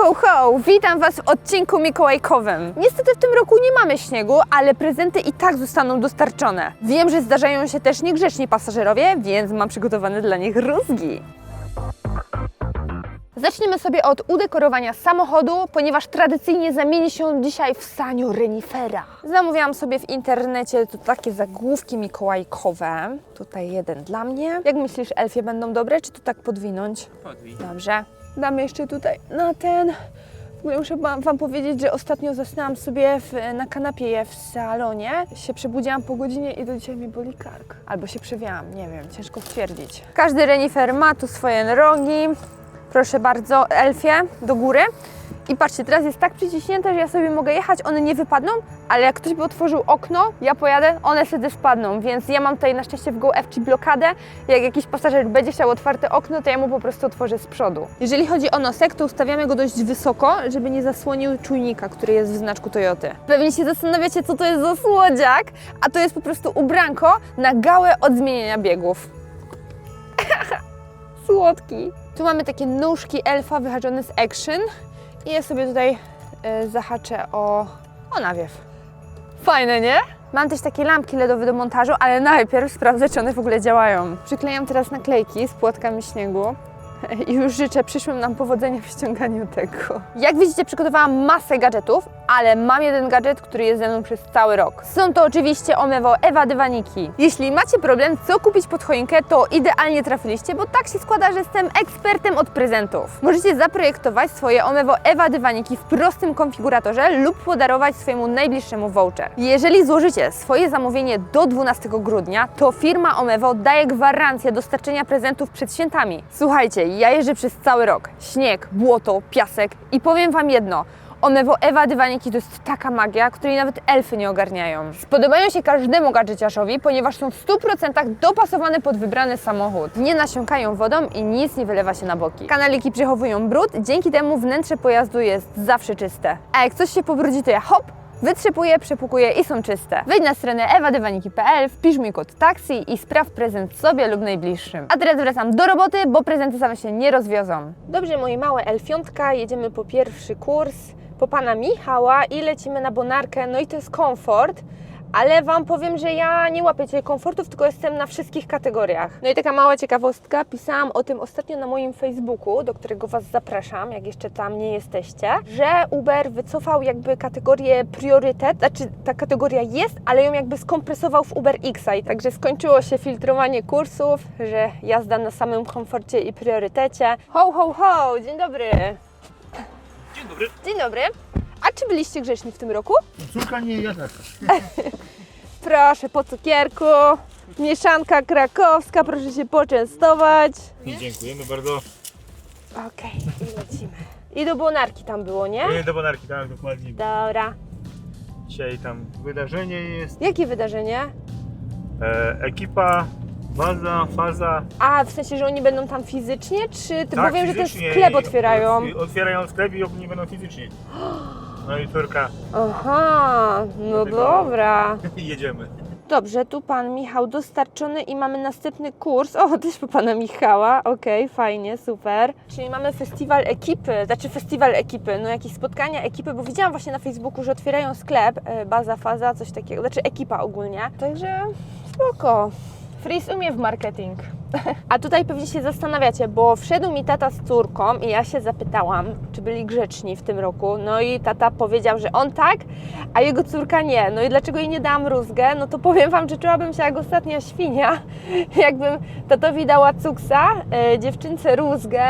ho, ho! Witam Was w odcinku mikołajkowym. Niestety w tym roku nie mamy śniegu, ale prezenty i tak zostaną dostarczone. Wiem, że zdarzają się też niegrzeczni pasażerowie, więc mam przygotowane dla nich rózgi. Zaczniemy sobie od udekorowania samochodu, ponieważ tradycyjnie zamieni się dzisiaj w saniu renifera. Zamówiłam sobie w internecie tu takie zagłówki mikołajkowe. Tutaj jeden dla mnie. Jak myślisz, Elfie, będą dobre, czy tu tak podwinąć? Podwij. Dobrze. Damy jeszcze tutaj na ten. W ogóle muszę wam, powiedzieć, że ostatnio zasnęłam sobie w, na kanapie w salonie. Się przebudziłam po godzinie i do dzisiaj mi boli kark. Albo się przewiałam, nie wiem, ciężko stwierdzić. Każdy renifer ma tu swoje rogi. Proszę bardzo, Elfie, do góry. I patrzcie, teraz jest tak przyciśnięte, że ja sobie mogę jechać, one nie wypadną, ale jak ktoś by otworzył okno, ja pojadę, one wtedy spadną, więc ja mam tutaj na szczęście w GoFC blokadę. Jak jakiś pasażer będzie chciał otwarte okno, to ja mu po prostu otworzę z przodu. Jeżeli chodzi o nosek, to ustawiamy go dość wysoko, żeby nie zasłonił czujnika, który jest w znaczku Toyoty. Pewnie się zastanawiacie, co to jest za słodziak, a to jest po prostu ubranko na gałę od zmienienia biegów. Słodki. Tu mamy takie nóżki elfa wyhaczone z Action i ja sobie tutaj e, zahaczę o, o nawiew. Fajne, nie? Mam też takie lampki LEDowe do montażu, ale najpierw sprawdzę, czy one w ogóle działają. Przyklejam teraz naklejki z płatkami śniegu. I już życzę przyszłym nam powodzenia w ściąganiu tego. Jak widzicie, przygotowałam masę gadżetów, ale mam jeden gadżet, który jest ze mną przez cały rok. Są to oczywiście Omewo Ewa Dywaniki. Jeśli macie problem, co kupić pod choinkę, to idealnie trafiliście, bo tak się składa, że jestem ekspertem od prezentów. Możecie zaprojektować swoje Omewo Ewa Dywaniki w prostym konfiguratorze lub podarować swojemu najbliższemu voucher. Jeżeli złożycie swoje zamówienie do 12 grudnia, to firma Omewo daje gwarancję dostarczenia prezentów przed świętami. Słuchajcie, ja jeżdżę przez cały rok. Śnieg, błoto, piasek i powiem Wam jedno. Omewo Ewa Dywaniki to jest taka magia, której nawet elfy nie ogarniają. Spodobają się każdemu gadżeciarzowi, ponieważ są w 100% dopasowane pod wybrany samochód. Nie nasiąkają wodą i nic nie wylewa się na boki. Kanaliki przechowują brud, dzięki temu wnętrze pojazdu jest zawsze czyste. A jak coś się pobrudzi, to ja hop, Wytrzepuję, przepukuję i są czyste. Wejdź na stronę ewadywaniki.pl, wpisz mój kod taksi i spraw prezent sobie lub najbliższym. A teraz wracam do roboty, bo prezenty same się nie rozwiozą. Dobrze, moje małe elfiątka, jedziemy po pierwszy kurs, po pana Michała i lecimy na Bonarkę, no i to jest komfort. Ale Wam powiem, że ja nie łapię dzisiaj komfortów, tylko jestem na wszystkich kategoriach. No i taka mała ciekawostka, pisałam o tym ostatnio na moim Facebooku, do którego Was zapraszam, jak jeszcze tam nie jesteście, że Uber wycofał jakby kategorię priorytet, znaczy ta kategoria jest, ale ją jakby skompresował w Uber X. Także skończyło się filtrowanie kursów, że jazda na samym komforcie i priorytecie. Ho, ho, ho, dzień dobry. Dzień dobry. Dzień dobry. A czy byliście grzeczni w tym roku? Córka nie, ja tak. Proszę, po cukierku. Mieszanka krakowska, proszę się poczęstować. Dziękujemy bardzo. Okej, i lecimy. I do Bonarki tam było, nie? Nie do Bonarki, tak, dokładnie. Dobra. Dzisiaj tam wydarzenie jest. Jakie wydarzenie? E, ekipa, baza, faza. A, w sensie, że oni będą tam fizycznie, czy ty, tak, bo wiem, że ten fizycznie sklep i- otwierają. i Otwierają sklep i ogólnie będą fizycznie. No i córka, Aha, no Dlatego- dobra. jedziemy. Dobrze, tu pan Michał dostarczony i mamy następny kurs. O, też po pana Michała. Okej, fajnie, super. Czyli mamy festiwal ekipy, znaczy festiwal ekipy, no jakieś spotkania ekipy, bo widziałam właśnie na Facebooku, że otwierają sklep, e, baza, faza, coś takiego, znaczy ekipa ogólnie. Także spoko. Fris umie w marketing. A tutaj pewnie się zastanawiacie, bo wszedł mi tata z córką i ja się zapytałam, czy byli grzeczni w tym roku. No i tata powiedział, że on tak, a jego córka nie. No i dlaczego jej nie dałam rózgę? No to powiem Wam, że czułabym się jak ostatnia świnia, jakbym tatowi dała cuksa, e, dziewczynce rózgę.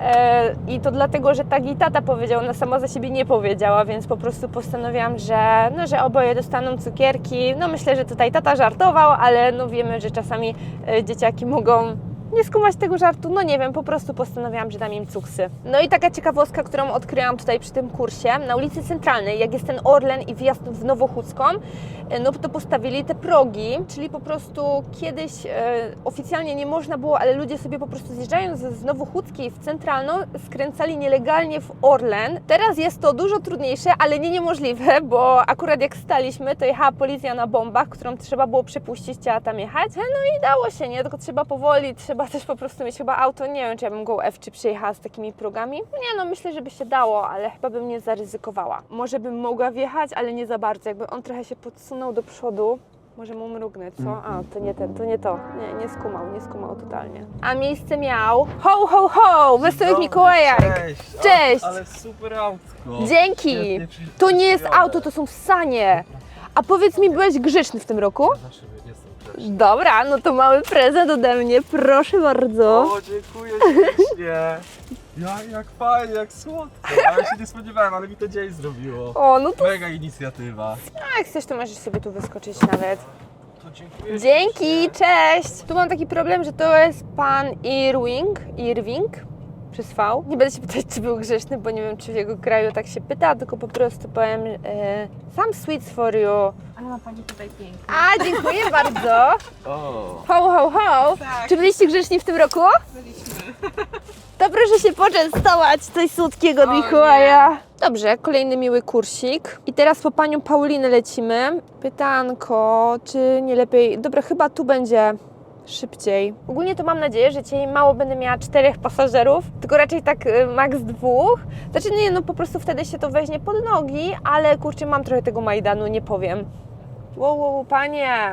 E, I to dlatego, że tak i tata powiedział, ona sama za siebie nie powiedziała, więc po prostu postanowiłam, że, no, że oboje dostaną cukierki. No myślę, że tutaj tata żartował, ale no wiemy, że czasami e, dzieciaki mogą nie skumać tego żartu, no nie wiem, po prostu postanowiłam, że dam im cuksy. No i taka ciekawostka, którą odkryłam tutaj przy tym kursie, na ulicy Centralnej, jak jest ten Orlen i wjazd w Nowochódzką, e, no to postawili te progi, czyli po prostu kiedyś e, oficjalnie nie można było, ale ludzie sobie po prostu zjeżdżając z Nowochódzkiej w Centralną, skręcali nielegalnie w Orlen. Teraz jest to dużo trudniejsze, ale nie niemożliwe, bo akurat jak staliśmy, to jechała policja na bombach, którą trzeba było przepuścić, chciała tam jechać, no i dało się, nie? Tylko trzeba powoli, trzeba chciała też po prostu mieć chyba auto. Nie wiem, czy ja bym go F czy przyjechała z takimi progami. Nie no, myślę, że by się dało, ale chyba bym nie zaryzykowała. Może bym mogła wjechać, ale nie za bardzo. Jakby on trochę się podsunął do przodu, może mu mrugnę, co? A, to nie ten, to nie to. Nie, nie skumał, nie skumał totalnie. A miejsce miał ho, ho, ho! Wesołych Mikołajek! Cześć! Cześć. Ale, ale super autko. Dzięki! To nie jest auto, to są sanie. A powiedz mi, byłeś grzeczny w tym roku? Grzeczny. Dobra, no to mały prezent ode mnie, proszę bardzo. O, dziękuję ślicznie. Ja, jak fajnie, jak słodko. Ale się nie spodziewałem, ale mi to dzień zrobiło. O, no to Mega inicjatywa. jak chcesz, to możesz sobie tu wyskoczyć nawet. To dziękuję Dzięki, cześć! Tu mam taki problem, że to jest pan Irving, Irving, przez V. Nie będę się pytać, czy był grzeczny, bo nie wiem, czy w jego kraju tak się pyta, tylko po prostu powiem e, some sweets for you. Ale ma Pani tutaj pięknie. A, dziękuję bardzo. O, Ho, ho, ho. Tak. Czy byliście grzeczni w tym roku? Byliśmy. To proszę się poczęstować coś słodkiego O Mikołaja. Dobrze, kolejny miły kursik. I teraz po panią Paulinę lecimy. Pytanko, czy nie lepiej... Dobra, chyba tu będzie szybciej. Ogólnie to mam nadzieję, że dzisiaj mało będę miała czterech pasażerów, tylko raczej tak y, maks dwóch. Znaczy nie, no po prostu wtedy się to weźmie pod nogi, ale kurczę, mam trochę tego Majdanu, nie powiem. Wow, wow, panie,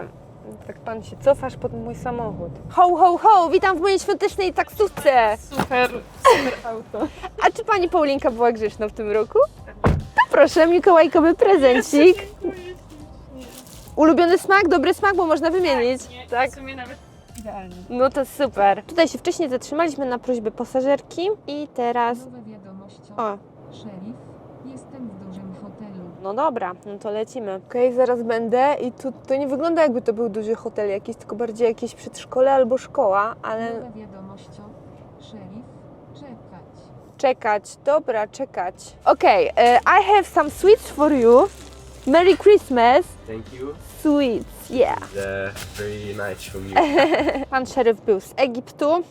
tak pan się cofasz pod mój samochód. Ho, ho, ho, witam w mojej świątecznej taksówce. Super, super auto. A czy pani Paulinka była grzeczna w tym roku? To proszę, mikołajkowy prezencik. Ulubiony smak, dobry smak, bo można wymienić. Tak? W sumie nawet idealnie. No to super. Tutaj się wcześniej zatrzymaliśmy na prośbę pasażerki i teraz... Nowe wiadomości. O, Szerif, jestem w dużym hotelu. no dobra, no to lecimy. Okej, zaraz będę i tu to nie wygląda jakby to był duży hotel jakiś, tylko bardziej jakieś przedszkole albo szkoła, ale Nowe wiadomości. Szerif, czekać. czekać, dobra, czekać. Okej, e, I have some sweets for you. Merry Christmas. thank you. Sweets, yeah. Yeah, very nice from you. Pan szeryf był z Egiptu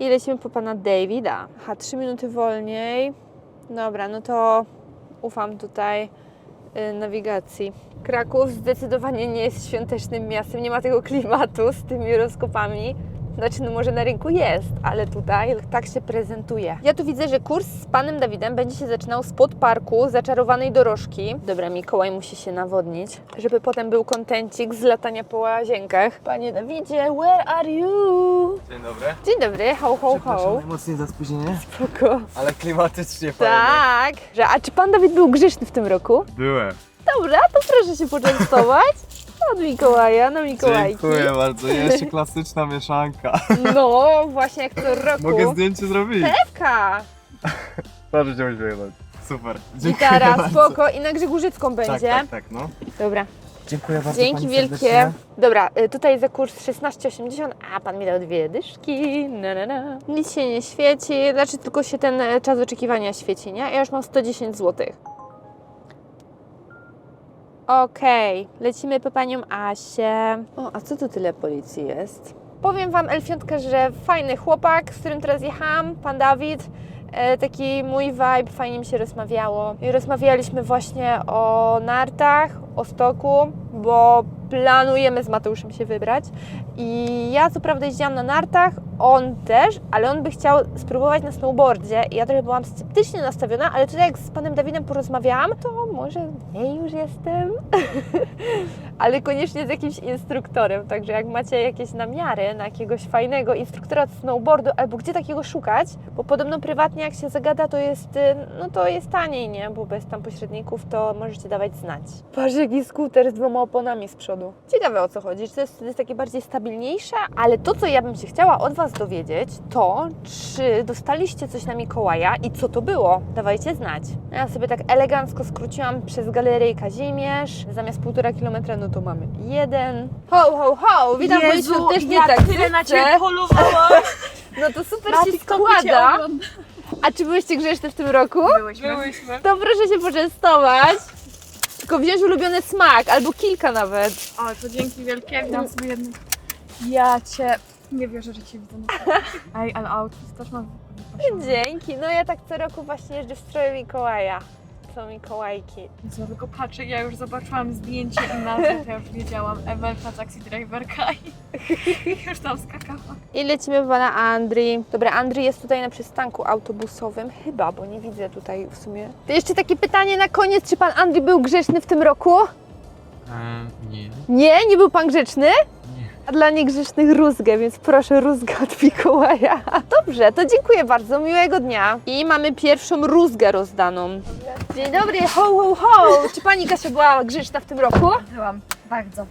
i lecimy po pana Davida. Aha, trzy minuty wolniej. Dobra, no to ufam tutaj y, nawigacji. Kraków zdecydowanie nie jest świątecznym miastem, nie ma tego klimatu z tymi rozkopami. Znaczy, no może na rynku jest, ale tutaj tak się prezentuje. Ja tu widzę, że kurs z panem Dawidem będzie się zaczynał spod parku zaczarowanej dorożki. Dobra, Mikołaj musi się nawodnić, żeby potem był kontencik z latania po łazienkach. Panie Dawidzie, where are you? Dzień dobry. Dzień dobry, ho, ho, ho. najmocniej za spóźnienie, Spoko. ale klimatycznie fajnie. Tak. Że, a czy pan Dawid był grzeczny w tym roku? Byłem. Dobra, to proszę się poczęstować. Od Mikołaja na Mikołajki. Dziękuję bardzo. Jeszcze klasyczna mieszanka. No, właśnie jak co roku. Mogę zdjęcie zrobić? Ewka. Proszę cię uśmiechnąć. Super. Gitara, spoko. I na Grzegórzycką Tak, będzie. tak, tak, no. Dobra, Dziękuję bardzo dzięki pani wielkie. serdecznie. Dobra, y, tutaj za kurs 16,80, a pan mi dał dwie dyszki. Na, na, na. Nic się nie świeci, znaczy tylko się ten e, czas oczekiwania świeci, nie? Ja już mam 110 zł. Okej, lecimy po panią Asię. O, a co tu tyle policji jest? Powiem wam, Elfiątka, że fajny chłopak, z którym teraz jechałam, pan Dawid. E, taki mój vibe, fajnie mi się rozmawiało. I rozmawialiśmy właśnie o nartach, o stoku, bo planujemy z Mateuszem się wybrać. I ja co prawda jeździłam na nartach, on też, ale on by chciał spróbować na snowboardzie. I ja trochę byłam sceptycznie nastawiona, ale tutaj jak z panem Dawidem porozmawiałam, to może nie już jestem. ale koniecznie z jakimś instruktorem. Także jak macie jakieś namiary na jakiegoś fajnego instruktora snowboardu, albo gdzie takiego szukać, bo podobno prywatnie jak się zagada, to jest, y, no to jest taniej, nie? Bo bez tam pośredników to możecie dawać znać. Patrz jaki skuter z dwoma oponami z przodu. Ciekawe o co chodzi, czy to jest wtedy takie bardziej stabilniejsze, ale to co ja bym się chciała od Was dowiedzieć, to czy dostaliście coś na Mikołaja i co to było? Dawajcie znać. Ja sobie tak elegancko skróciłam przez galerię Kazimierz. Zamiast półtora kilometra, no to mamy jeden. Ho, ho, ho! Witam w mojej świątecznej ja taksówce. tyle na Ciebie polowałam. No to super Na się składa. A czy byłyście grzeczne w tym roku? Byłyśmy. Byłyśmy. To proszę się poczęstować. Tylko wziąć ulubiony smak, albo kilka nawet. O, to dzięki wielkie. Dam sobie jedno. Ja Cię... Nie wierzę, że Cię widzę na. Ej, ale outfit też mam wypasiony. Dzięki. No ja tak co roku właśnie jeżdżę w stroju Mikołaja. są Mikołajki. Co tylko patrzę, ja już zobaczyłam zdjęcie i nazwę, to ja już wiedziałam. Emelka, taxi driverka i już tam skakałam. I lecimy po pana Andrii. Dobra, Andrii jest tutaj na przystanku autobusowym. Chyba, bo nie widzę tutaj w sumie. To jeszcze takie pytanie na koniec. Czy pan Andrii był grzeczny w tym roku? nie. Nie, nie był pan grzeczny? Nie. A dla niegrzecznych rózgę, więc proszę rózgę od Mikołaja. Dobrze, to dziękuję bardzo, miłego dnia. I mamy pierwszą rózgę rozdaną. Dzień dobry, ho, ho, ho! Czy pani Kasia była grzeczna w tym roku? Byłam, bardzo.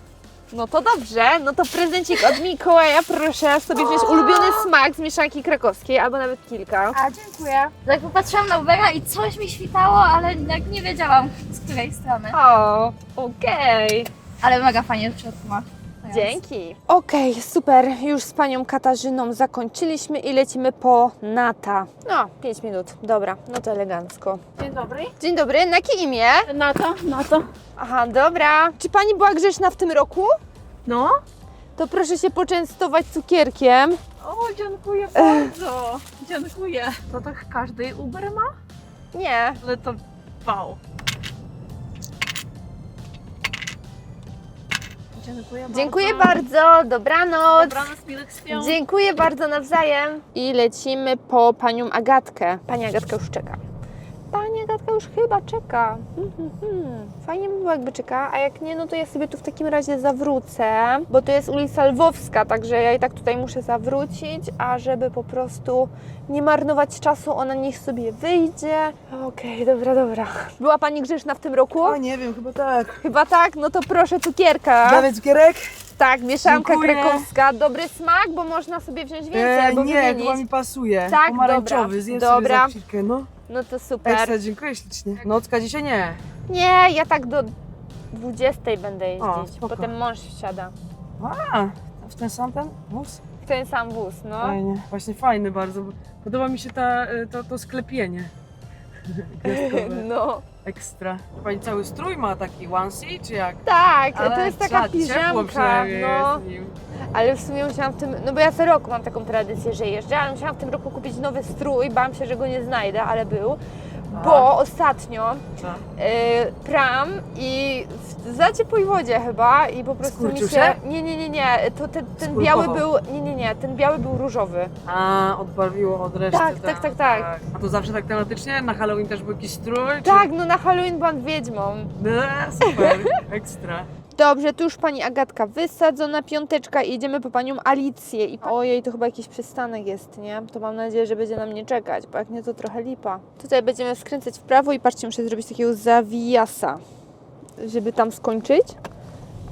No to dobrze, no to prezencik od Mikołaja, proszę sobie wziąć ulubiony smak z mieszanki krakowskiej, albo nawet kilka. A, dziękuję. Tak popatrzyłam na Ubera i coś mi świtało, ale jak nie wiedziałam z której strony. O, okej. Ale mega fajnie w środku ma. Dzięki. Okej, super. Już z panią Katarzyną zakończyliśmy i lecimy po Nata. No, 5 minut. Dobra, no to elegancko. Dzień dobry. Dzień dobry, na jakie imię? To, no to. Aha, dobra. Czy pani była grzeczna w tym roku? No. To proszę się poczęstować cukierkiem. O, dziękuję bardzo. Dziękuję. To tak każdy Uber ma? Nie. Ale to wow. Dziękuję bardzo. Dziękuję bardzo, dobranoc. Dobranoc, miłych świąt. Dziękuję bardzo nawzajem. I lecimy po panią Agatkę. Pani Agatka już czeka. Pani Agatka już chyba czeka. Mhm. Fajnie by było, jakby czeka, a jak nie, no to ja sobie tu w takim razie zawrócę, bo to jest ulica Lwowska, także ja i tak tutaj muszę zawrócić, a żeby po prostu nie marnować czasu, ona niech sobie wyjdzie. Okej, dobra, dobra. Była Pani grzeczna w tym roku? O, nie wiem, chyba tak. Chyba tak? No to proszę cukierka. Dawaj cukierek? Tak, mieszanka Dziękuję. krakowska. Dobry smak, bo można sobie wziąć więcej E, albo nie, wymienić. chyba mi pasuje. Tak, Pomarańczowy, dobra. zjem Dobra. sobie za chwilkę, no. No to super. Ekstra, dziękuję ślicznie. Nocka dzisiaj nie. Nie, ja tak do 20 będę O, jeździć. spoko. Potem mąż wsiada. A, w ten sam ten wóz? W ten sam wóz, no. Fajnie, właśnie fajny bardzo. bo Podoba mi się ta, y, to, to sklepienie. Gwiazdkowe. No. Ekstra. Pani cały strój ma taki onesie, czy jak? Tak, to Ale jest taka trzeba- ciepło piżamka. przynajmniej No. jest nim. Ale w sumie musiałam w tym, no bo ja co roku mam taką tradycję, że jeżdżę, ale musiałam w tym roku kupić nowy strój, bałam się, że go nie znajdę, ale był. Bo ostatnio y, pram i za ciepłej wodzie chyba i po prostu Skurczył mi się... się? Nie, nie, nie, nie, to ten, ten biały był, nie, nie, nie, ten biały był różowy. A, odbarwiło od reszty. Tak, tak, tak, tak. A to zawsze tak tematycznie? Na Halloween też był jakiś strój? czy- Tak, no na Halloween byłam wiedźmą. No, super, ekstra. Dobrze, tu już pani Agatka wysadzona, piąteczka i idziemy po panią Alicję. I ojej, to chyba jakiś przystanek jest, nie? To mam nadzieję, że będzie na mnie czekać, bo jak nie, to trochę lipa. Tutaj będziemy skręcać w prawo i patrzcie, muszę zrobić takiego zawijasa, żeby tam skończyć.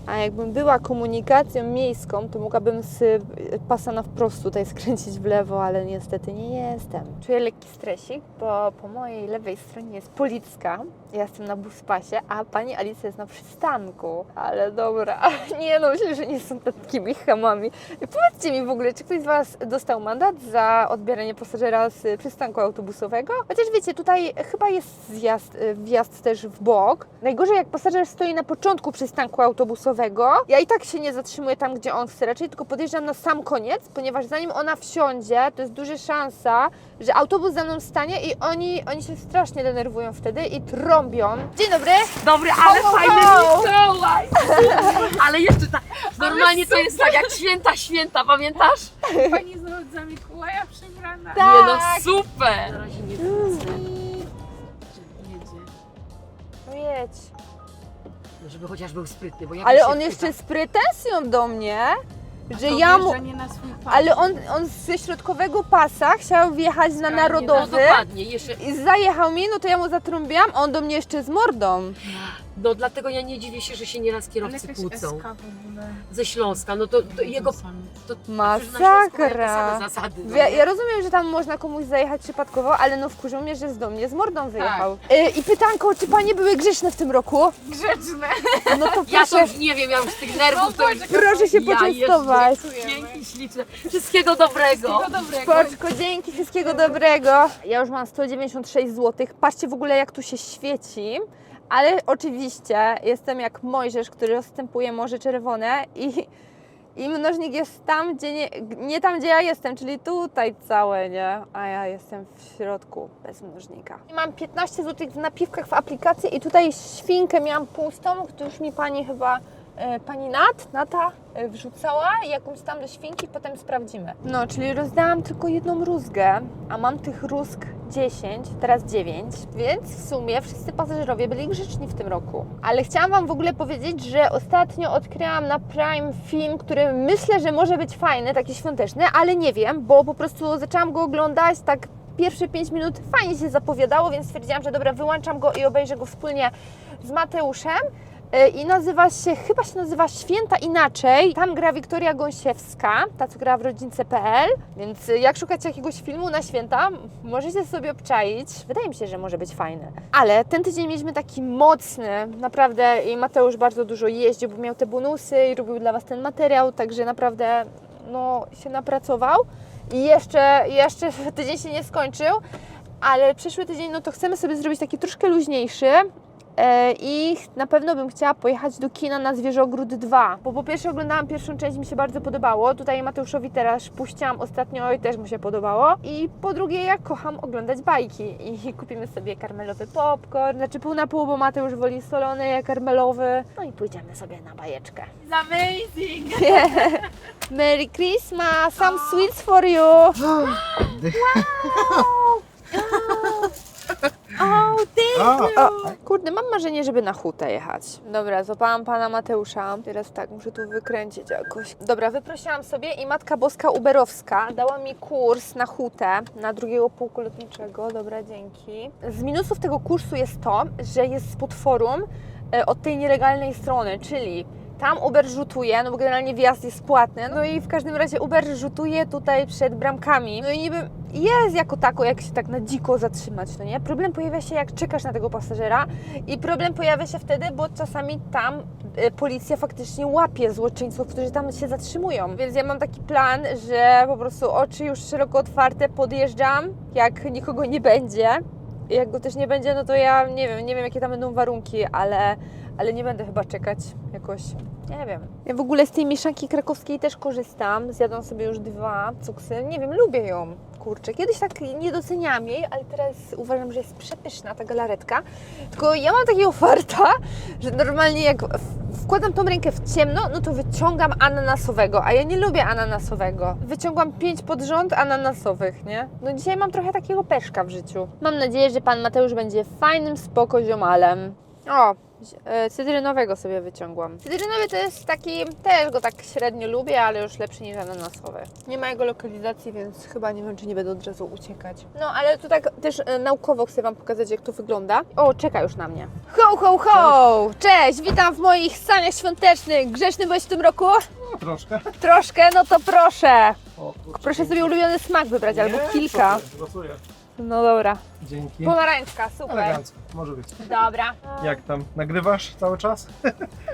A jakbym była komunikacją miejską, to mogłabym z pasa na wprost tutaj skręcić w lewo, ale niestety nie jestem. Czuję lekki stresik, bo po mojej lewej stronie jest Policka. Ja jestem na buspasie, a pani Alicja jest na przystanku. Ale dobra, nie no, myślę, że nie są takimi chamami. Powiedzcie mi w ogóle, czy ktoś z Was dostał mandat za odbieranie pasażera z przystanku autobusowego? Chociaż wiecie, tutaj chyba jest zjazd, y, wjazd też w bok. Najgorzej jak pasażer stoi na początku przystanku autobusowego. Ja i tak się nie zatrzymuję tam, gdzie on chce, raczej tylko podjeżdżam na sam koniec, ponieważ zanim ona wsiądzie, to jest duża szansa, że autobus za mną stanie i oni, oni się strasznie denerwują wtedy i Dzień dobry! Dobry, ale Ho, ho, fajny! Mikołaj! Ale jeszcze tak, normalnie to jest tak jak święta, święta, pamiętasz? Pani z za Mikołaja przebrana. Tak! Nie no, super! Na razie nie wrócę. Jedzie. No jedź. No żeby chociaż był sprytny, bo jak Ale on jeszcze z pretensją do mnie, że To ja mu... Ale on, on ze środkowego pasa chciał wjechać na No narodowy dokładnie, jeszcze, i zajechał mi, no to ja mu zatrąbiłam, on do mnie jeszcze z mordą. no dlatego ja nie dziwię się, że się nieraz Ale kierowcy jakaś kłócą. SK w ogóle. Ze Śląska, no to, to jego... To, przecież na Śląsku mają te Masakra. same zasady. no Ja, ja rozumiem, że tam można komuś zajechać przypadkowo, ale no wkurzył mnie, że z do mnie z mordą Tak. wyjechał. Y, I pytanko, czy panie były grzeczne w tym roku? Grzeczne. No to Ja to proszę, już nie wiem, ja już z tych nerwów to proszę się Ja poczęstować. Dzięki śliczne. Wszystkiego dobrego. Spoczko, dzięki, wszystkiego dobrego. Ja już mam 196 zł. Patrzcie w ogóle, jak tu się świeci. Ale oczywiście jestem jak Mojżesz, który rozstępuje Morze Czerwone i, i mnożnik jest tam, gdzie nie, nie tam, gdzie ja jestem, czyli tutaj całe, nie? A ja jestem w środku bez mnożnika. I mam 15 zł w napiwkach w aplikacji i tutaj świnkę miałam pustą, to już mi pani chyba pani Nat, Nata e, wrzucała jakąś tam do świnki, potem sprawdzimy. No, czyli rozdałam tylko jedną rózgę, a mam tych rózg 10, teraz 9, więc w sumie wszyscy pasażerowie byli grzeczni w tym roku. Ale chciałam Wam w ogóle powiedzieć, że ostatnio odkryłam na Prime film, który myślę, że może być fajny, taki świąteczny, ale nie wiem, bo po prostu zaczęłam go oglądać tak pierwsze 5 minut fajnie się zapowiadało, więc stwierdziłam, że dobra, wyłączam go i obejrzę go wspólnie z Mateuszem. E, I nazywa się, chyba się nazywa Święta Inaczej. Tam gra Wiktoria Gąsiewska, ta co gra w rodzince.pl. Więc e, jak szukacie jakiegoś filmu na święta, możecie sobie obczaić. Wydaje mi się, że może być fajny. Ale ten tydzień mieliśmy taki mocny, naprawdę i Mateusz bardzo dużo jeździł, bo miał te bonusy i robił dla Was ten materiał, także naprawdę no, się napracował. I jeszcze, jeszcze tydzień się nie skończył, ale przyszły tydzień, no to chcemy sobie zrobić taki troszkę luźniejszy. E, I na pewno bym chciała pojechać do kina na Zwierzogród 2, bo po pierwsze oglądałam pierwszą część, mi się bardzo podobało. Tutaj Mateuszowi teraz puściłam ostatnio i też mu się podobało. I po drugie, ja kocham oglądać bajki i kupimy sobie karmelowy popcorn, znaczy pół na pół, bo Mateusz woli solony, ja karmelowy. No i pójdziemy sobie na bajeczkę. It's amazing! Merry Christmas, some sweets for you. Oh, thank you. O, kurde, mam marzenie, żeby na hutę jechać. Dobra, złapałam pana Mateusza. Teraz tak, muszę tu wykręcić jakoś. Dobra, wyprosiłam sobie i Matka Boska Uberowska dała mi kurs na hutę, na drugiego pułku lotniczego. Dobra, dzięki. Z minusów tego kursu jest to, że jest spod forum e, od tej nielegalnej strony, czyli tam Uber rzutuje, no bo generalnie wjazd jest płatny. No i w każdym razie Uber rzutuje tutaj przed bramkami. No i niby jest jako tako, jak się tak na dziko zatrzymać, no nie? Problem pojawia się, jak czekasz na tego pasażera i problem pojawia się wtedy, bo czasami tam y, policja faktycznie łapie złoczyńców, którzy tam się zatrzymują. Więc ja mam taki plan, że po prostu oczy już szeroko otwarte, podjeżdżam, jak nikogo nie będzie. Jak go też nie będzie, no to ja nie wiem, nie wiem jakie tam będą warunki, ale, ale nie będę chyba czekać jakoś. Nie wiem. Ja w ogóle z tej mieszanki krakowskiej też korzystam. Zjadłam sobie już dwa cuksy. Nie wiem, lubię ją. Kurczę, kiedyś tak nie doceniałam jej, ale teraz uważam, że jest przepyszna ta galaretka. Tylko ja mam takiego farta, że normalnie jak wkładam tą rękę w ciemno, no to wyciągam ananasowego, a ja nie lubię ananasowego. Wyciągłam pięć pod rząd ananasowych, nie? No dzisiaj mam trochę takiego peszka w życiu. Mam nadzieję, że pan Mateusz będzie fajnym spoko ziomalem. O, cytrynowego sobie wyciągłam. Cytrynowy to jest taki, też go tak średnio lubię, ale już lepszy niż ananasowy. Nie ma jego lokalizacji, więc chyba nie wiem, czy nie będę od razu uciekać. No, ale to tak też e, naukowo chcę Wam pokazać, jak to wygląda. O, czeka już na mnie. Ho, ho, ho! Cześć, witam w moich saniach świątecznych. Grzeczny byłeś w tym roku? No, troszkę. Troszkę, no to proszę. O, Proszę sobie ulubiony smak wybrać, albo Nie, kilka. co ty, Losuję. No dobra. Dzięki. Pomarańczka, super. Elegancko, może być. Dobra. Jak tam? Nagrywasz cały czas?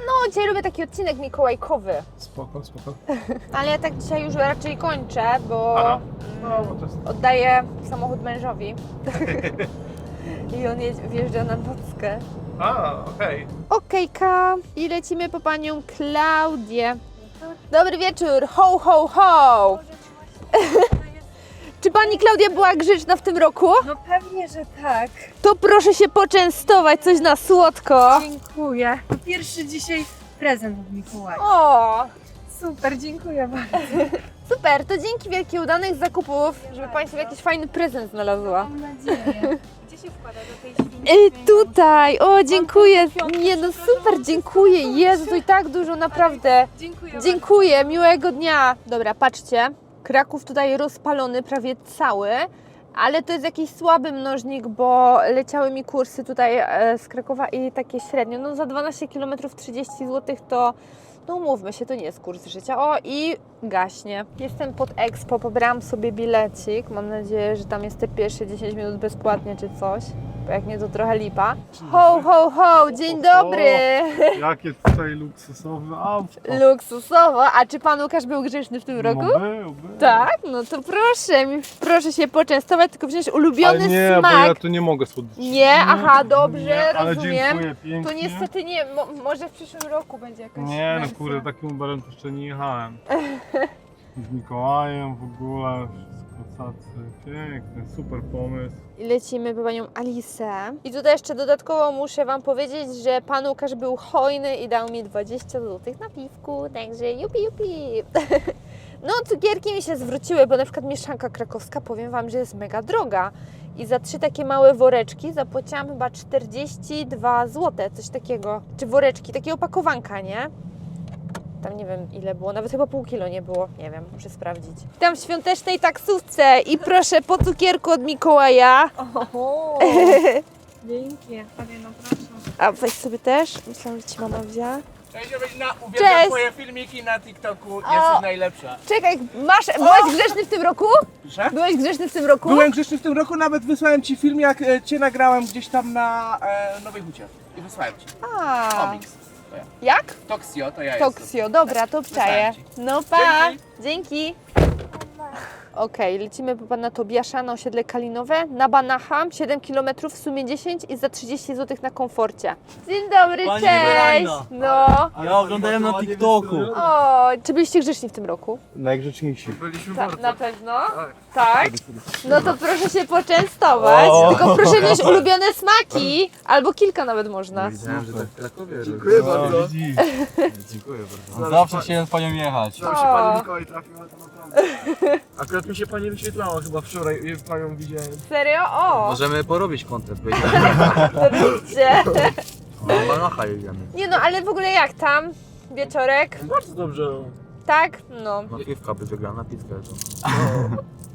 No, dzisiaj robię taki odcinek mikołajkowy. Spoko, spoko. Ale ja tak dzisiaj już raczej kończę, bo Aha. No, bo to jest... oddaję samochód mężowi. I on wjeżdża na nockę. A, okej. Okejka. I lecimy po panią Klaudię. Dobry wieczór. Ho, ho, ho. Czy pani Klaudia była grzeczna w tym roku? No pewnie, że tak. To proszę się poczęstować, coś na słodko. Dziękuję. To pierwszy dzisiaj prezent od Mikołaja. O, Super, dziękuję bardzo. super, to dzięki wielkie udanych zakupów, żeby Pani sobie jakiś fajny prezent znalazła. Mam nadzieję. Gdzie się wkłada do tej świnki? I tutaj, o dziękuję, nie no super, dziękuję, Jezu, to i tak dużo, naprawdę. Dziękuję Dziękuję, miłego dnia. Dobra, patrzcie, Kraków tutaj rozpalony prawie cały, ale to jest jakiś słaby mnożnik, bo leciały mi kursy tutaj e, z Krakowa i takie średnio, no za 12 km 30 zł to, no umówmy się, to nie jest kurs życia. O i gaśnie. Jestem pod Expo, pobrałam sobie bilecik, mam nadzieję, że tam jest te pierwsze 10 minut bezpłatnie czy coś. bo jak nie to trochę lipa. Ho, ho, ho, dzień dobry! Jakie tutaj luksusowe auto. Luksusowo. A czy pan Łukasz był grzeczny w tym roku? No był, był. Tak? No to proszę, mi- proszę się poczęstować, tylko wziąć ulubiony Ale nie, smak. bo ja tu nie mogę słodyczy. Nie, aha, dobrze, ale rozumiem. dziękuję pięknie. To niestety nie, mo, może w przyszłym roku będzie jakaś Nie, no wersja. kurde, takim Uberem to jeszcze nie jechałem. Z Mikołajem w ogóle, wszystko cacy. Piękny, super pomysł. I lecimy po panią Alisę. I tutaj jeszcze dodatkowo muszę wam powiedzieć, że pan Łukasz był hojny i dał mi 20 zł na piwku, także jupi jupi. No cukierki mi się zwróciły, bo na przykład mieszanka krakowska, powiem wam, że jest mega droga. I za trzy takie małe woreczki zapłaciłam chyba 42 zł, coś takiego. Czy woreczki, takie opakowanka, nie? Tam nie wiem ile było, nawet chyba pół kilo nie było, nie wiem, muszę sprawdzić. Tam w świątecznej taksówce i proszę po cukierku od Mikołaja. Dzięki. Panie, no proszę. A weź sobie też, myślałam, że ci mama wzięła. Cześć Ewelina, uwielbiam Cześć. twoje filmiki na TikToku, O. jesteś najlepsza. Czekaj, masz, byłeś grzeczny w tym roku? Proszę? Byłeś grzeczny w tym roku? Byłem grzeczny w tym roku, nawet wysłałem ci film, jak e, cię nagrałem gdzieś tam na e, Nowej Hucie. I wysłałem ci. A, Comics. jak? Toxio, to ja jestem. Toksio, dobra, to. Wysłałem No pa, Dzięki. Okej, lecimy po pana Tobiasza na osiedle Kalinowe, na Banacha, 7 km, w sumie 10 i za 30 zł na komforcie. Dzień dobry, Pani cześć! No, Ja oglądałem na TikToku. o, czy byliście grzeczni w tym roku? Najgrzeczniejsi. Byliśmy Ta, bardzo. na pewno? Tak. No to proszę się poczęstować, tylko proszę wziąć ulubione smaki, albo kilka nawet można. Widziałem, że tak w Krakowie Dziękuję bardzo. Dziękuję bardzo. Zawsze chciałem z panią jechać. Tam się pani Mikołaj trafiła, to naprawdę. Akurat mi się pani wyświetlała chyba wczoraj, y, panią widziałem. Serio? O, Możemy porobić kontent, bo oczywiście. na Banacha jedziemy. Nie no, ale w ogóle jak tam? Wieczorek? Bardzo dobrze. Tak? No, No piwka by wygrała, na piwkę. To.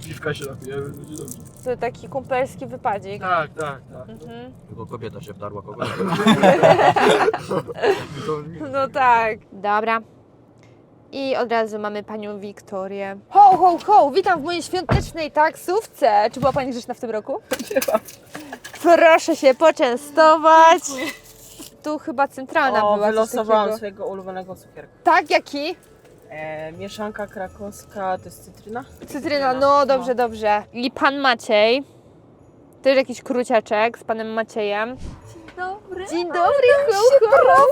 Piwka się napije, będzie dobrze. to taki kumpelski wypadzik. Tak, tak, tak. Mhm. Tylko kobieta się wdarła kogoś. No tak. Dobra. I od razu mamy panią Wiktorię. Ho, ho, ho! Witam w mojej świątecznej taksówce. Czy była pani grzeczna w tym roku? Proszę się poczęstować. Tu chyba centralna O, była. coś wylosowałam takiego. swojego ulubionego cukierka. Tak, jaki? E, mieszanka krakowska, to jest cytryna? Cytryna, no dobrze, dobrze. I pan Maciej. Też jakiś kruciaczek z panem Maciejem. Dobry. Dzień dobry, ho, ho.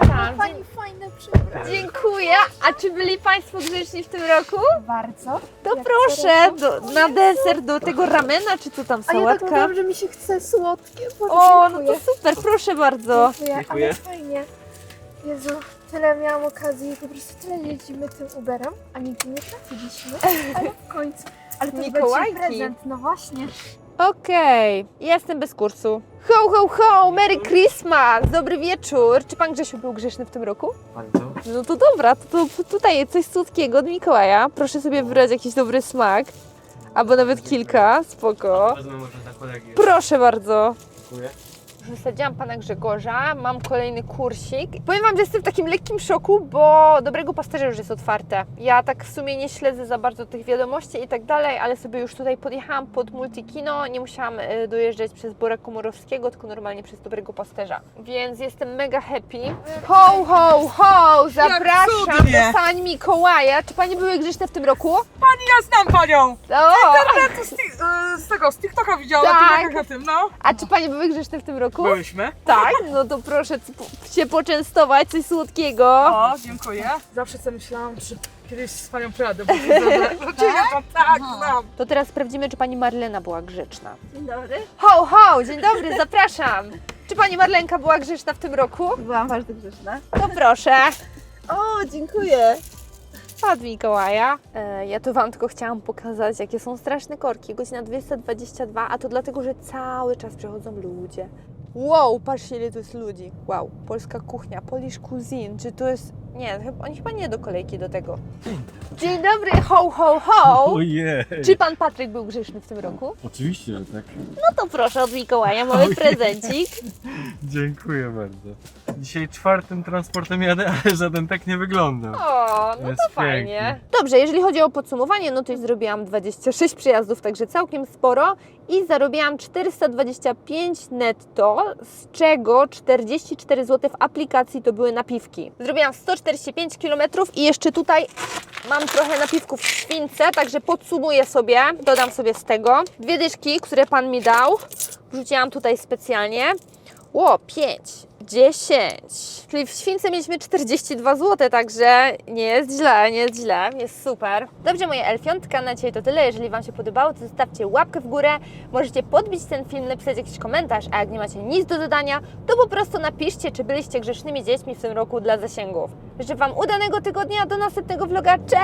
Tam, Pani fajne przebranie. Dziękuję. A czy byli Państwo grzeczni w tym roku? Bardzo. To proszę, do, na deser do tego ramena, czy co tam, A ja tak sałatka? mówiłam, że mi się chce słodkie. Bardzo O, no dziękuję. to super, proszę bardzo. Dziękuję, Dziękuję. ale fajnie. Jezu, tyle miałam okazji, po prostu tyle jeździmy tym Uberem, a nigdzie nie trafiliśmy, ale w końcu. Ale to Mikołajki. będzie prezent, no właśnie. Okej, jestem bez kursu. Ho, ho, ho, Merry Christmas, dobry wieczór. Czy Pan Grzesiu był grzeszny w tym roku? Co? No to dobra, to, to tutaj coś słodkiego od Mikołaja. Proszę sobie wybrać jakiś dobry smak. Albo nawet kilka, spoko. Wezmę może kolegi. Proszę bardzo. Dziękuję. Wysadziłam pana Grzegorza, mam kolejny kursik. Powiem wam, że jestem w takim lekkim szoku, bo dobrego pasterza już jest otwarte. Ja tak w sumie nie śledzę za bardzo tych wiadomości i tak dalej, ale sobie już tutaj podjechałam pod Multikino, nie musiałam e, dojeżdżać przez Bora Komorowskiego, tylko normalnie przez dobrego pasterza. Więc jestem mega happy. Ho, ho, ho! Zapraszam do Sań Mikołaja. Czy panie były grzeczne w tym roku? Ja znam panią! O! Z, ti- e, z tego, z TikToka widziałam Tak. na tym, no. A czy panie były grzeczne w tym roku? Byłyśmy. Tak, no to proszę c- się poczęstować, coś słodkiego. O, dziękuję. Zawsze sobie myślałam, że kiedyś z panią przyjadę, bo to Dlaczego? Tak, znam. To teraz sprawdzimy, czy pani Marlena była grzeczna. Dzień dobry. Ho, ho, dzień dobry, zapraszam. Czy pani Marlenka była grzeczna w tym roku? Byłam bardzo grzeczna. To proszę. O, dziękuję. Od Mikołaja. E, ja to Wam tylko chciałam pokazać, jakie są straszne korki. Godzina 222, a to dlatego, że cały czas przechodzą ludzie. Wow, patrzcie ile jest ludzi. Wow, polska kuchnia, Polish cuisine. Czy to jest... Nie, chyba, oni chyba nie do kolejki do tego. Dzień dobry, ho, ho, ho. Ojej. Czy Pan Patryk był grzeczny w tym roku? Oczywiście, że tak. No to proszę od Mikołaja, mały prezencik. Dziękuję bardzo. Dzisiaj czwartym transportem jadę, ale żaden tak nie wygląda. O, no Jest to fajnie. pięknie. Dobrze, jeżeli chodzi o podsumowanie, no to już zrobiłam 26 przejazdów, także całkiem sporo i zarobiłam 425 netto, z czego 44 zł w aplikacji to były napiwki. Zrobiłam 145 km i jeszcze tutaj mam trochę napiwków w śwince, także podsumuję sobie, dodam sobie z tego. Dwie dyszki, które Pan mi dał, wrzuciłam tutaj specjalnie. Ło, 5, 10. Czyli w śwince mieliśmy 42 zł, także nie jest źle, nie jest źle, jest super. Dobrze, moje elfiątka, na dzisiaj to tyle. Jeżeli Wam się podobało, to zostawcie łapkę w górę. Możecie podbić ten film, napisać jakiś komentarz, a jak nie macie nic do dodania, to po prostu napiszcie, czy byliście grzesznymi dziećmi w tym roku dla zasięgów. Życzę Wam udanego tygodnia, do następnego vloga, cześć!